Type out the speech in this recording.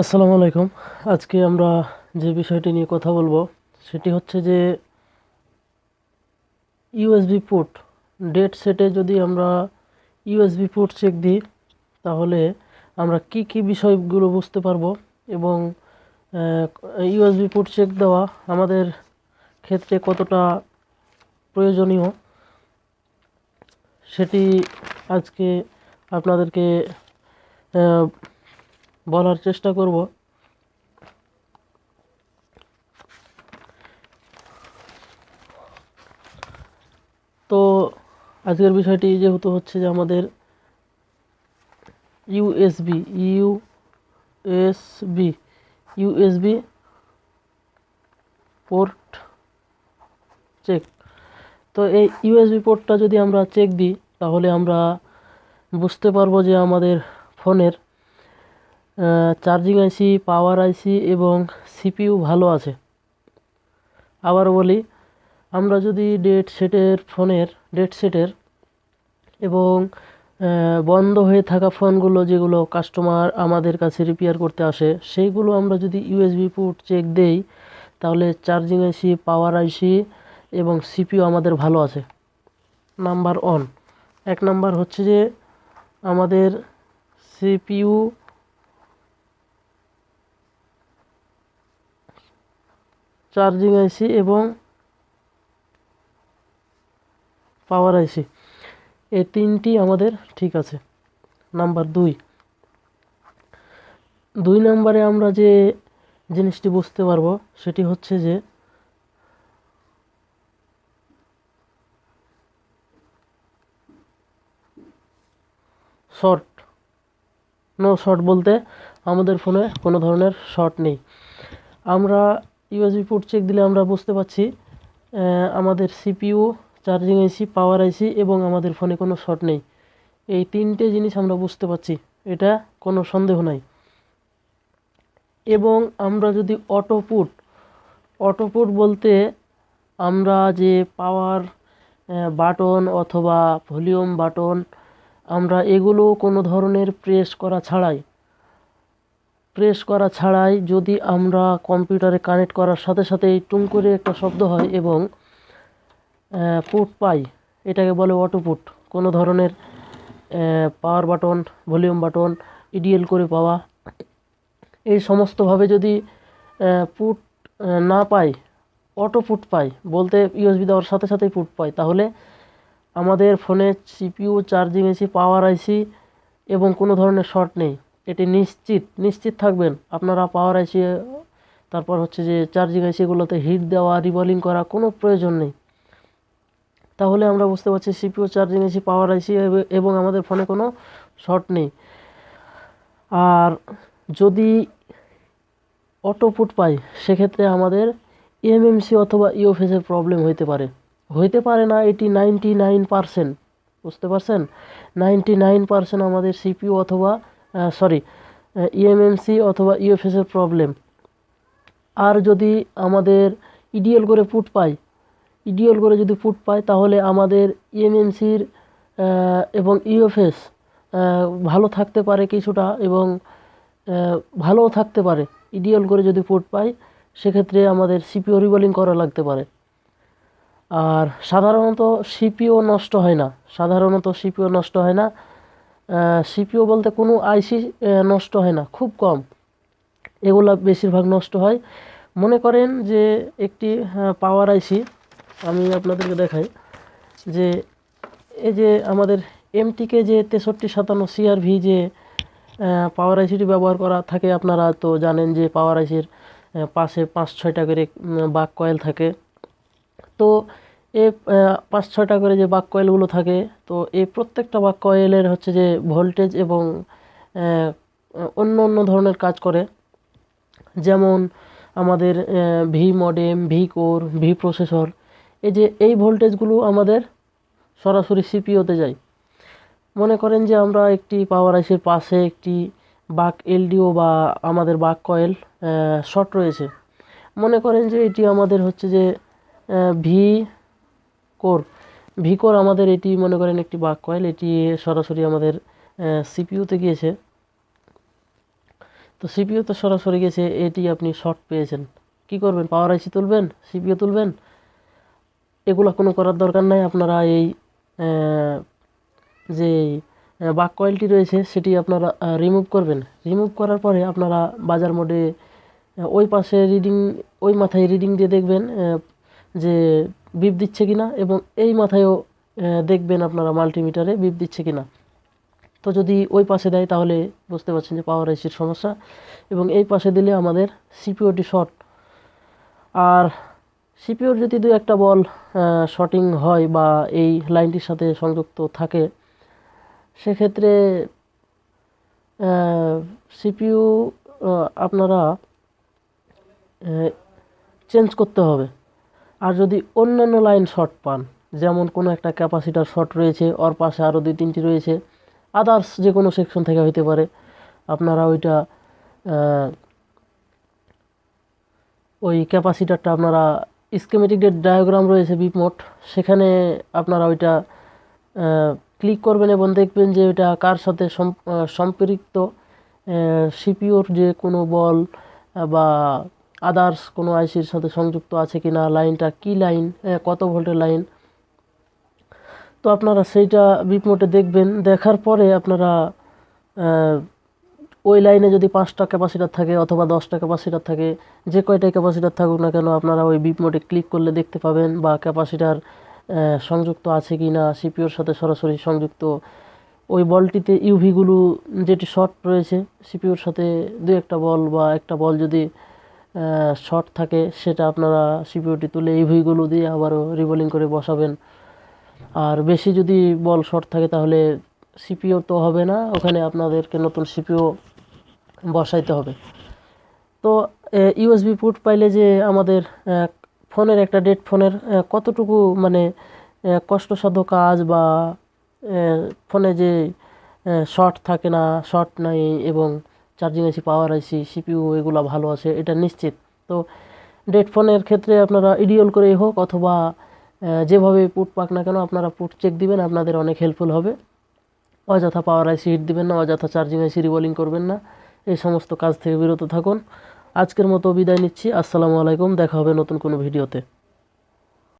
আসসালামু আলাইকুম। আজকে আমরা যে বিষয়টি নিয়ে কথা বলব, সেটি হচ্ছে যে ইউএসবি পোর্ট ডেট সেটে যদি আমরা ইউএসবি পোর্ট চেক দিই, তাহলে আমরা কি কি বিষয়গুলো বুঝতে পারব এবং ইউএসবি পোর্ট চেক দেওয়া আমাদের ক্ষেত্রে কতটা প্রয়োজনীয়, সেটি আজকে আপনাদেরকে বলার চেষ্টা করব। তো আজকের বিষয়টি যেহেতু হচ্ছে যে আমাদের USB USB USB port check তো এই ইউএসবি পোর্টটা যদি আমরা চেক দিই, তাহলে আমরা বুঝতে পারব যে আমাদের ফোনের চার্জিং আইসি পাওয়ার আইসি এবং সিপিইউ ভালো আছে। আবার বলি, আমরা যদি ডেট সেটের ফোনের ডেট সেটের এবং বন্ধ হয়ে থাকা ফোনগুলো যেগুলো কাস্টমার আমাদের কাছে রিপেয়ার করতে আসে, সেইগুলো আমরা যদি ইউএসবি পোর্ট চেক দেই, তাহলে চার্জিং আইসি পাওয়ার আইসি এবং সিপিইউ আমাদের ভালো আছে। নাম্বার ওয়ান এক নাম্বার হচ্ছে যে আমাদের সিপিইউ চার্জিং আইসি এবং পাওয়ার আইসি এই তিনটি আমাদের ঠিক আছে। নাম্বার দুই। দুই নাম্বারে আমরা যে জিনিসটি বুঝতে পারব, সেটি হচ্ছে যে শর্ট। নো শর্ট বলতে আমাদের ফোনে কোনো ধরনের শর্ট নেই। আমরা ইউএসবি পোর্ট চেক দিলে আমরা বুঝতে পারছি আমাদের সিপিইউ চার্জিং আইসি পাওয়ার আইসি এবং আমাদের ফোনে কোনো শর্ট নেই। এই তিনটে জিনিস আমরা বুঝতে পারছি, এটা কোনো সন্দেহ নাই। এবং আমরা যদি অটো পুট অটো পুট বলতে আমরা যে পাওয়ার বাটন অথবা ভলিউম বাটন আমরা এগুলো কোনো ধরনের প্রেস করা ছাড়াই প্রেস করা ছাড়াই যদি আমরা কম্পিউটারে কানেক্ট করার সাথে সাথেই টুং করে একটা শব্দ হয় এবং পুট পাই, এটাকে বলে অটো পুট কোনো ধরনের power button volume button EDL করে পাওয়া, এই সমস্তভাবে যদি পুট না পাই অটো পুট পাই, বলতে ইউএসবি দেওয়ার সাথে সাথেই পুট পাই, তাহলে আমাদের ফোনে CPU charging AC power IC এবং কোনো ধরনের শর্ট নেই। এটি নিশ্চিত নিশ্চিত থাকবেন। আপনারা পাওয়ার আইসি তারপর হচ্ছে যে চার্জিং আইসিগুলোতে হিট দেওয়া রিবলিং করা কোনো প্রয়োজন নেই। তাহলে আমরা বুঝতে পারছি সিপিও চার্জিং আইসি পাওয়ার আইসি এবং আমাদের ফোনে কোনো শর্ট নেই। আর যদি অটো পুট পাই, সেক্ষেত্রে আমাদের এমএমসি অথবা ইওফেসের প্রবলেম হইতে পারে। হইতে পারে না, এটি নাইনটি নাইন পারসেন্ট বুঝতে পারছেন? নাইনটি নাইন পারসেন্ট আমাদের সিপিও অথবা সরি ইএমএমসি অথবা ইওফেসের প্রবলেম আর যদি আমাদের ইডিএল করে পুট পাই ইডিএল করে যদি পুট পাই, তাহলে আমাদের ইএমএমসির এবং ইওফেস ভালো থাকতে পারে কিছুটা এবং ভালোও থাকতে পারে। ইডিএল করে যদি পুট পাই, সেক্ষেত্রে আমাদের সিপিও রিবলিং করা লাগতে পারে। আর সাধারণত সিপিও নষ্ট হয় না। সাধারণত সিপিও নষ্ট হয় না। সিপিও বলতে কোনো আইসি নষ্ট হয় না, খুব কম। এগুলা বেশিরভাগ নষ্ট হয়। মনে করেন যে একটি পাওয়ার আইসি আমি আপনাদেরকে দেখাই, যে এই যে আমাদের এমটিকে যে তেষট্টি সাতান্ন সিআরভি যে পাওয়ার আইসিটি ব্যবহার করা থাকে আপনারা তো জানেন যে পাওয়ার আইসির পাশে পাঁচ ছয়টা করে বাক কয়েল থাকে। তো আহ, পাঁচ ছয়টা করে যে বাক কয়েলগুলো থাকে তো এই প্রত্যেকটা বাক কয়েলের হচ্ছে যে ভোল্টেজ এবং অন্য অন্য ধরনের কাজ করে। যেমন আমাদের V modem V core V processor এই যে এই ভোল্টেজগুলো আমাদের সরাসরি সিপিওতে যায়। মনে করেন যে আমরা একটি পাওয়ার আইসের পাশে একটি বাক এলডিও বা আমাদের বাক কয়েল শর্ট রয়েছে। মনে করেন যে এটি আমাদের হচ্ছে যে ভি কোর ভি কোর আমাদের এটি মনে করেন একটি বাক কয়েল এটি সরাসরি আমাদের সিপিইউতে গিয়েছে। তো সিপিও তো সরাসরি গেছে এটি আপনি শর্ট পেয়েছেন। কি করবেন? পাওয়ার আইসি তুলবেন? সিপিও তুলবেন? এগুলো কোনো করার দরকার নাই, আপনারা এই যে বাক কয়েলটি রয়েছে, সেটি আপনারা রিমুভ করবেন। রিমুভ করার পরে আপনারা বাজার মোডে ওই পাশে রিডিং, ওই মাথায় রিডিং দিয়ে দেখবেন যে বিপ দিচ্ছে কিনা এবং এই মাথায়ও দেখবেন আপনারা মাল্টিমিটারে বিপ দিচ্ছে কিনা। তো যদি ওই পাশে দেয় তাহলে বুঝতে পারছেন যে পাওয়ার আইসির সমস্যা। এবং এই পাশে দিলে আমাদের সিপিওটি শর্ট আর সিপিওর যদি দু একটা বল শর্টিং হয় বা এই লাইনটির সাথে সংযুক্ত থাকে, সেক্ষেত্রে সিপিইউ আপনারা চেঞ্জ করতে হবে। আর যদি অন্যান্য লাইন শর্ট পান, যেমন কোনো একটা ক্যাপাসিটার শর্ট রয়েছে, ওর পাশে আরও দুই তিনটি রয়েছে আদার্স যে কোনো সেকশন থেকে হইতে পারে, আপনারা ওইটা ওই ক্যাপাসিটারটা আপনারা স্কেমেটিক ডায়াগ্রাম রয়েছে বিপমোট সেখানে আপনারা ওইটা ক্লিক করবেন এবং দেখবেন যে ওইটা কার সাথে সম্পৃক্ত সিপিওর যে কোনো বল বা আদার্স কোনো আইসির সাথে সংযুক্ত আছে কি না লাইনটা কী লাইন কত ভোল্টের লাইন? তো আপনারা সেইটা বিপমোটে দেখবেন। দেখার পরে আপনারা ওই লাইনে যদি পাঁচটা ক্যাপাসিটার থাকে অথবা দশটা ক্যাপাসিটার থাকে, যে কয়টাই ক্যাপাসিটার থাকুক না কেন আপনারা ওই বিপ মোডে ক্লিক করলে দেখতে পাবেন বা ক্যাপাসিটার সংযুক্ত আছে কি না সিপিওর সাথে সরাসরি সংযুক্ত। ওই বলটিতে ইউভিগুলো যেটি শর্ট রয়েছে সিপিওর সাথে দু একটা বল বা একটা বল যদি শর্ট থাকে, সেটা আপনারা সিপিওটি তুলে এই ইউভিগুলো দিয়ে আবারও রিবোলিং করে বসাবেন। আর বেশি যদি বল শর্ট থাকে, তাহলে সিপিও তো হবে না, ওখানে আপনাদেরকে নতুন সিপিও বসাইতে হবে। তো ইউএসবি পুট পাইলে যে আমাদের ফোনের একটা ডেট, ফোনের কতটুকু মানে কষ্টসাধ্য কাজ বা ফোনে যে শর্ট থাকে না, শর্ট নাই এবং চার্জিং আইসি পাওয়ার আইসি সিপিইউ এগুলো ভালো আছে, এটা নিশ্চিত। তো ডেট ফোনের ক্ষেত্রে আপনারা ইডিওল করেই হোক অথবা যেভাবে পুট পাক না কেন আপনারা পুট চেক দিবেন, আপনাদের অনেক হেল্পফুল হবে। অযথা পাওয়ার আইসি হিট দিবেন না, অযথা চার্জিং আইসি রিবোলিং করবেন না। এই সমস্ত কাজ থেকে বিরত থাকুন। আজকের মতো বিদায় নিচ্ছি। আসসালামু আলাইকুম, দেখা হবে নতুন কোনো ভিডিওতে।